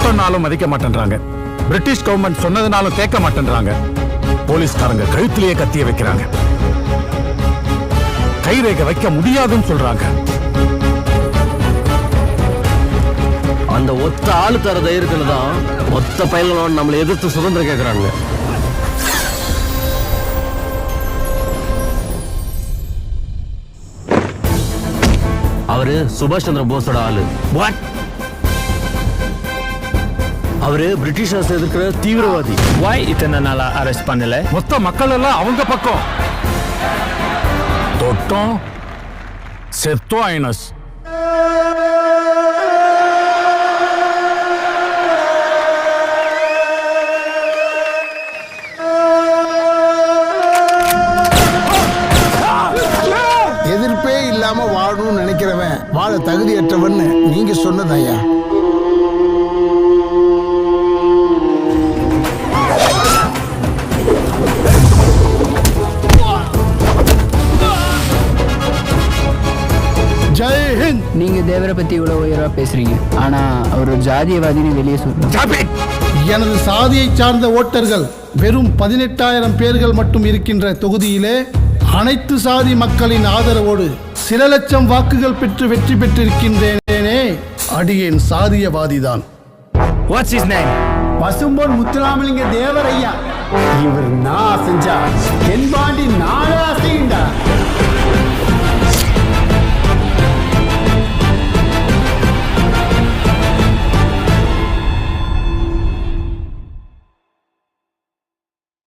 சட்டம்னாலும் மதிக்க மாட்டேன்றாங்க. British government சொன்னதுனாலும் கேட்க மாட்டேன்றாங்க. போலீஸ்காரங்க கழுத்திலேயே கத்திய வைக்கிறாங்க. கைரேகை வைக்க முடியாதுன்னு சொல்றாங்க. அந்த ஒத்த ஆளு தர தைரியத்துல தான் மொத்த பயல்களோட நம்மளை எதிர்த்து சுதந்திரம் கேட்கறாங்க அவரு சுபாஷ் சந்திர போஸோட ஆளு. வாட் அவரு பிரிட்டிஷர்ஸ் எதிர்க்கிற தீவிரவாதி. Why இத்தனை நாளா அரெஸ்ட் பண்ணல? மொத்த மக்கள் எல்லாம் அவங்க பக்கம். தொட்டோம் செத்தோம் ஐனஸ். எதிர்ப்பே இல்லாம வாழணும்னு நினைக்கிறவன் வாழ தகுதியற்றவன்னு நீங்க சொன்னதையா ஹிந்த் நீங்க தேவரை பத்தி இவ்வளவு உயர்வா பேசுறீங்க. ஆனா அவர் ஒரு ஜாதியவாதின்னு வெளியே சொல்றாங்க எனது சாதியை சார்ந்த ஓட்டர்கள் வெறும் பதினெட்டாயிரம் பேர்கள் மட்டும் இருக்கின்ற தொகுதியிலே அனைத்து சாதி மக்களின் ஆதரவோடு சில லட்சம் வாக்குகள் பெற்று வெற்றி பெற்றிருக்கின்றேனே. அடியேன் சாதியவாதிதான். What's is name Pasumpon Muthuramalinga Thevar ஐயா இவர் நான் செஞ்சா தென்பாண்டி நாடா